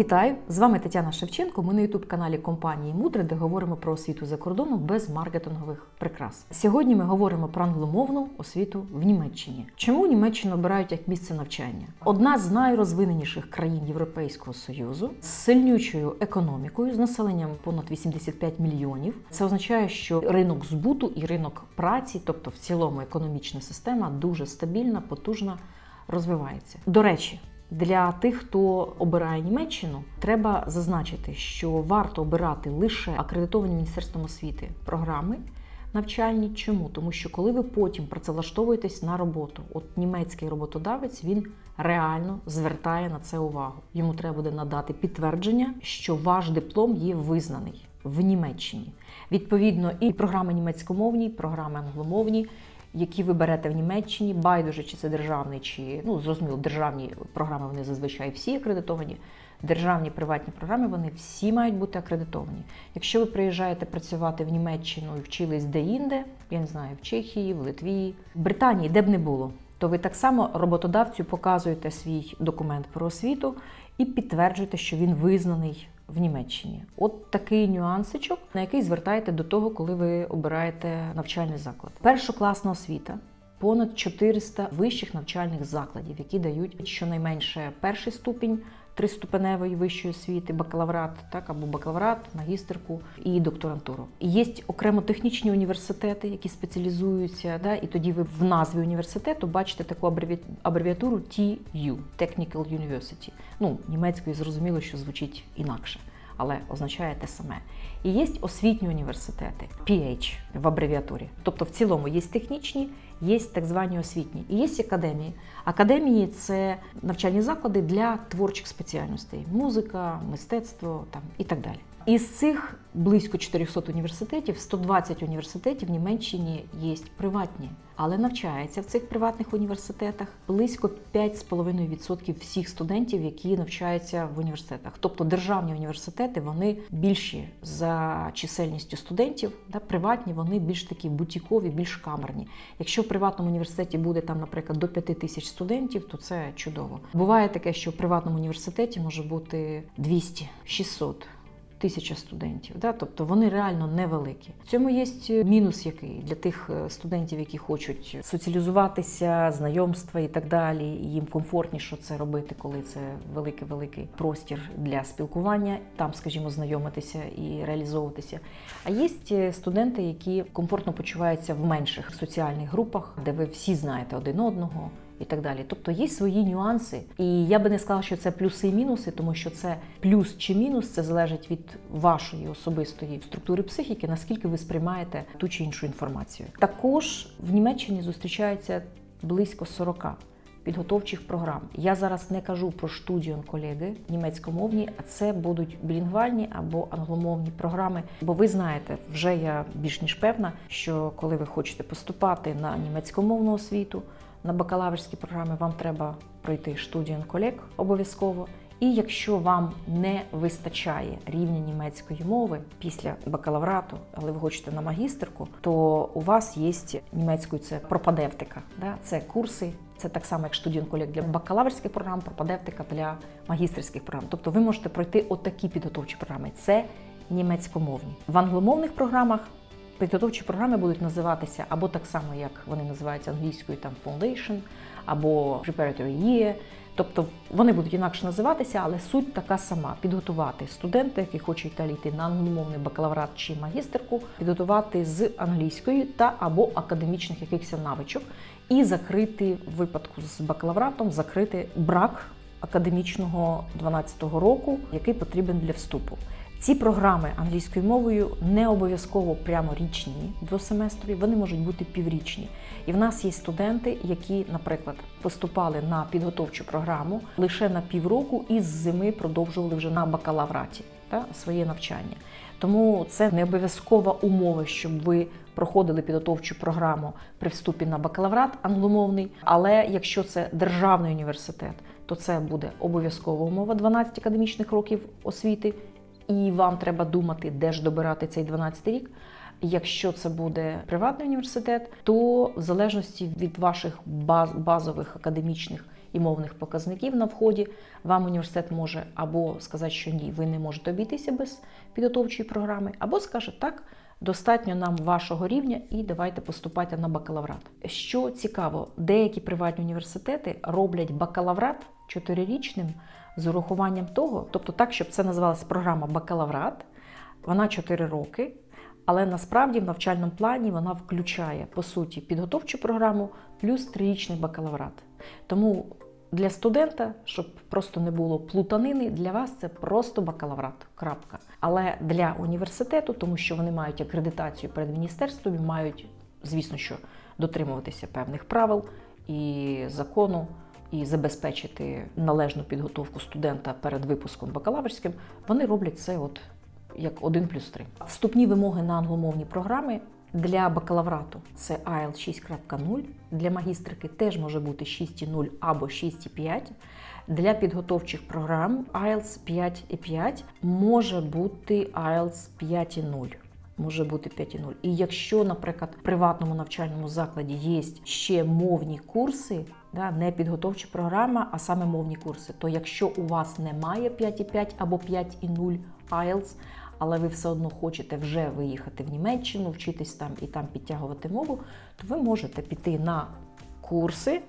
Вітаю! З вами Тетяна Шевченко. Ми на ютуб-каналі компанії Мудре, де говоримо про освіту за кордоном без маркетингових прикрас. Сьогодні ми говоримо про англомовну освіту в Німеччині. Чому Німеччину обирають як місце навчання? Одна з найрозвиненіших країн Європейського союзу з сильнючою економікою, з населенням понад 85 мільйонів. Це означає, що ринок збуту і ринок праці, тобто в цілому економічна система, дуже стабільна, потужна, розвивається. До речі. Для тих, хто обирає Німеччину, треба зазначити, що варто обирати лише акредитовані міністерством освіти програми навчальні. Чому? Тому що коли ви потім працевлаштовуєтесь на роботу, от німецький роботодавець він реально звертає на це увагу. Йому треба буде надати підтвердження, що ваш диплом є визнаний в Німеччині. Відповідно, і програми німецькомовні, і програми англомовні які ви берете в Німеччині, байдуже, чи це державний, чи ну зрозуміло, державні програми вони зазвичай всі акредитовані. Державні приватні програми вони всі мають бути акредитовані. Якщо ви приїжджаєте працювати в Німеччину і вчились де-інде, я не знаю, в Чехії, в Литві, в Британії, де б не було, то ви так само роботодавцю показуєте свій документ про освіту і підтверджуєте, що він визнаний в Німеччині. От такий нюансичок, на який звертаєте до того, коли ви обираєте навчальний заклад. Першокласна освіта. Понад 400 вищих навчальних закладів, які дають щонайменше перший ступінь триступеневої вищої освіти, бакалаврат, так або бакалаврат, магістерку і докторантуру. Є окремо технічні університети, які спеціалізуються. Да, і тоді ви в назві університету бачите таку абревіатуру TU – Technical University. Ну, німецькою зрозуміло, що звучить інакше. Але означає те саме. І є освітні університети, PH в абревіатурі. Тобто, в цілому є технічні, є так звані освітні. І є академії. Академії це навчальні заклади для творчих спеціальностей: музика, мистецтво там і так далі. Із цих близько 400 університетів, 120 університетів в Німеччині є приватні, але навчається в цих приватних університетах близько 5,5% всіх студентів, які навчаються в університетах. Тобто державні університети вони більші за чисельністю студентів, да, приватні вони більш такі бутікові, більш камерні. Якщо в приватному університеті буде там, наприклад, до 5 тисяч студентів, то це чудово. Буває таке, що в приватному університеті може бути 200, 600 тисяча студентів. Да? Тобто вони реально невеликі. В цьому є мінус, який для тих е, студентів, які хочуть соціалізуватися, знайомства і так далі. Їм комфортніше це робити, коли це великий-великий простір для спілкування, там, скажімо, знайомитися і реалізовуватися. А є е, студенти, які комфортно почуваються в менших соціальних групах, де ви всі знаєте один одного і так далі. Тобто є свої нюанси, і я би не сказала, що це плюси і мінуси, тому що це плюс чи мінус це залежить від вашої особистої структури психіки, наскільки ви сприймаєте ту чи іншу інформацію. Також в Німеччині зустрічається близько 40 Підготовчих програм. Я зараз не кажу про штудіон колеги німецькомовні, а це будуть білінгвальні або англомовні програми. Бо ви знаєте, вже я більш ніж певна, що коли ви хочете поступати на німецькомовну освіту, на бакалаврські програми вам треба пройти студіон колег обов'язково. І якщо вам не вистачає рівня німецької мови після бакалаврату, але ви хочете на магістерку, то у вас є німецькою це пропадевтика. Да? Це курси, це так само, як студіон колег для бакалаврських програм, пропадевтика для магістерських програм. Тобто ви можете пройти отакі підготовчі програми. Це німецькомовні. В англомовних програмах Підготовчі програми будуть називатися або так само, як вони називаються англійською, там Foundation, або Preparatory Year. Тобто вони будуть інакше називатися, але суть така сама: підготувати студента, які хочуть далі йти на англомовний бакалаврат чи магістерку, підготувати з англійської та або академічних якихось навичок, і закрити в випадку з бакалавратом, закрити брак академічного 12-го року, який потрібен для вступу. Ці програми англійською мовою не обов'язково прямо річні двосеместрові, вони можуть бути піврічні. І в нас є студенти, які, наприклад, поступали на підготовчу програму лише на півроку і з зими продовжували вже на бакалавраті та, своє навчання. Тому це не обов'язкова умова, щоб ви проходили підготовчу програму при вступі на бакалаврат англомовний. Але якщо це державний університет, то це буде обов'язкова умова 12 академічних років освіти і вам треба думати, де ж добирати цей 12 рік. Якщо це буде приватний університет, то в залежності від ваших баз, базових академічних і мовних показників на вході, вам університет може або сказати, що ні, ви не можете обійтися без підготовчої програми, або скаже так. Достатньо нам вашого рівня і давайте поступайте на бакалаврат. Що цікаво, деякі приватні університети роблять бакалаврат чотирирічним з урахуванням того, тобто так, щоб це називалася програма бакалаврат, вона 4 роки, але насправді в навчальному плані вона включає по суті підготовчу програму плюс трирічний бакалаврат. Тому для студента, щоб просто не було плутанини, для вас це просто бакалаврат. Крапка. Але для університету, тому що вони мають акредитацію перед міністерством, мають, звісно, що дотримуватися певних правил і закону, і забезпечити належну підготовку студента перед випуском бакалаврським, вони роблять це от як 1 плюс 3. Вступні вимоги на англомовні програми для бакалаврату це IELTS 6.0, для магістрики теж може бути 6.0 або 6.5. Для підготовчих програм IELTS 5.5 може бути IELTS 5.0. Може бути 5.0. І якщо, наприклад, в приватному навчальному закладі є ще мовні курси, да, не підготовча програма, а саме мовні курси, то якщо у вас немає 5.5 або 5.0 IELTS, але ви все одно хочете вже виїхати в Німеччину, вчитись там і там підтягувати мову, то ви можете піти на курси,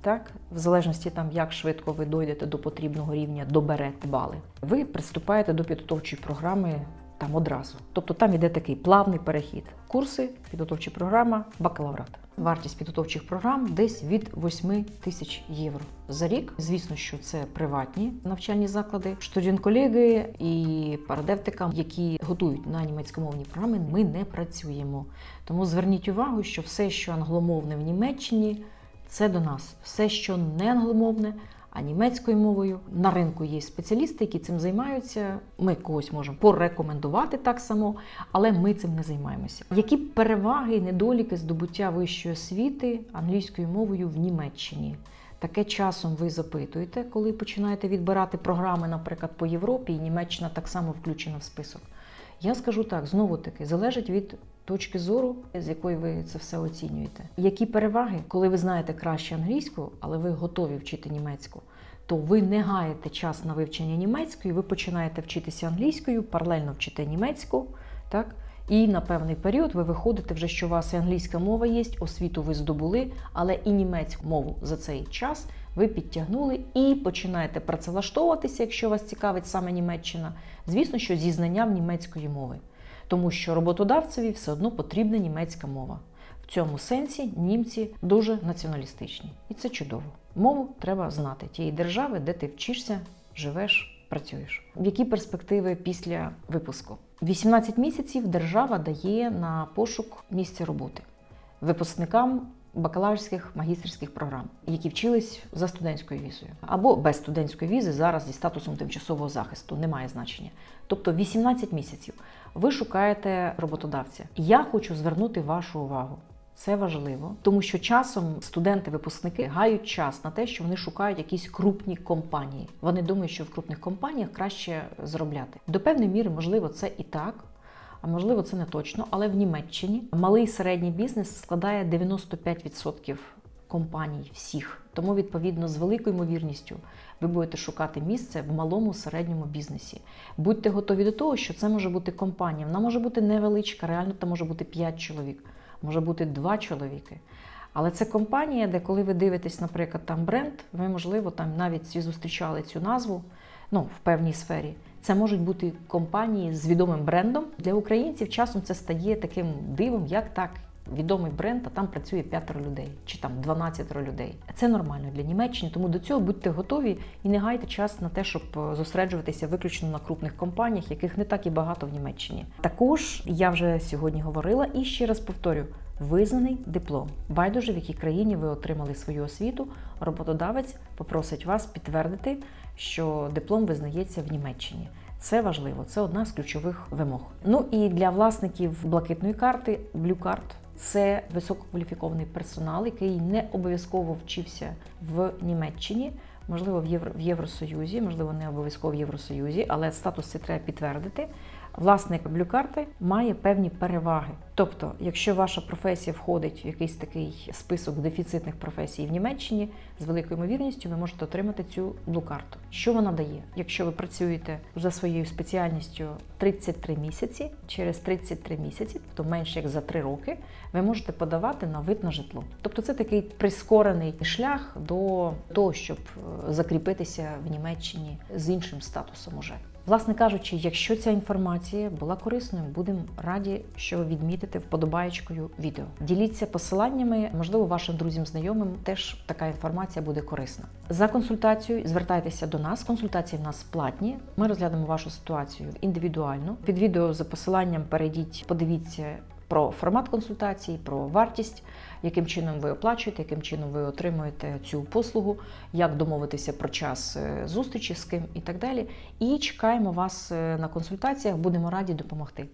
так, в залежності там, як швидко ви дойдете до потрібного рівня, доберете бали. Ви приступаєте до підготовчої програми там одразу. Тобто там іде такий плавний перехід. Курси, підготовча програма, бакалаврат. Вартість підготовчих програм десь від 8 тисяч євро за рік. Звісно, що це приватні навчальні заклади. Студент-колеги і парадевтикам, які готують на німецькомовні програми, ми не працюємо. Тому зверніть увагу, що все, що англомовне в Німеччині, це до нас. Все, що не англомовне, а німецькою мовою на ринку є спеціалісти, які цим займаються. Ми когось можемо порекомендувати так само, але ми цим не займаємося. Які переваги і недоліки здобуття вищої освіти англійською мовою в Німеччині? Таке часом ви запитуєте, коли починаєте відбирати програми, наприклад, по Європі, і Німеччина так само включена в список. Я скажу так, знову таки, залежить від точки зору, з якої ви це все оцінюєте. Які переваги, коли ви знаєте краще англійську, але ви готові вчити німецьку, то ви не гаєте час на вивчення німецької, ви починаєте вчитися англійською, паралельно вчите німецьку, так? І на певний період ви виходите вже, що у вас і англійська мова є, освіту ви здобули, але і німецьку мову за цей час ви підтягнули і починаєте працевлаштовуватися, якщо вас цікавить саме Німеччина. Звісно, що зі знанням німецької мови, тому що роботодавцеві все одно потрібна німецька мова. В цьому сенсі німці дуже націоналістичні, і це чудово. Мову треба знати тієї держави, де ти вчишся, живеш, працюєш. Які перспективи після випуску? 18 місяців держава дає на пошук місця роботи випускникам бакалаврських магістерських програм, які вчились за студентською візою або без студентської візи зараз зі статусом тимчасового захисту, немає значення. Тобто 18 місяців ви шукаєте роботодавця. Я хочу звернути вашу увагу. Це важливо, тому що часом студенти-випускники гають час на те, що вони шукають якісь крупні компанії. Вони думають, що в крупних компаніях краще зробляти. До певної міри, можливо, це і так, а можливо, це не точно. Але в Німеччині малий і середній бізнес складає 95% компаній всіх. Тому, відповідно, з великою ймовірністю ви будете шукати місце в малому середньому бізнесі. Будьте готові до того, що це може бути компанія. Вона може бути невеличка, реально там може бути 5 чоловік, може бути два чоловіки. Але це компанія, де коли ви дивитесь, наприклад, там бренд, ви, можливо, там навіть всі зустрічали цю назву ну, в певній сфері. Це можуть бути компанії з відомим брендом. Для українців часом це стає таким дивом, як так. Відомий бренд, а там працює п'ятеро людей чи там 12 людей. Це нормально для Німеччини, тому до цього будьте готові і не гайте час на те, щоб зосереджуватися виключно на крупних компаніях, яких не так і багато в Німеччині. Також я вже сьогодні говорила і ще раз повторю: визнаний диплом. Байдуже, в якій країні ви отримали свою освіту, роботодавець попросить вас підтвердити, що диплом визнається в Німеччині. Це важливо, це одна з ключових вимог. Ну і для власників блакитної карти Blue Card це висококваліфікований персонал, який не обов'язково вчився в Німеччині, можливо, в, Євросоюзі, можливо, не обов'язково в Євросоюзі, але статус це треба підтвердити. Власник блюкарти має певні переваги. Тобто, якщо ваша професія входить в якийсь такий список дефіцитних професій в Німеччині, з великою ймовірністю ви можете отримати цю блукарту. Що вона дає? Якщо ви працюєте за своєю спеціальністю 33 місяці, через 33 місяці, тобто менше як за 3 роки, ви можете подавати на вид на житло. Тобто це такий прискорений шлях до того, щоб е, закріпитися в Німеччині з іншим статусом уже. Власне кажучи, якщо ця інформація була корисною, будемо раді, що відмітите вподобаєчкою відео. Діліться посиланнями, можливо, вашим друзям, знайомим теж така інформація буде корисна. За консультацією звертайтеся до нас. Консультації в нас платні. Ми розглянемо вашу ситуацію індивідуально. Під відео за посиланням перейдіть, подивіться про формат консультації, про вартість, яким чином ви оплачуєте, яким чином ви отримуєте цю послугу, як домовитися про час е, зустрічі з ким і так далі. І чекаємо вас е, на консультаціях. Будемо раді допомогти.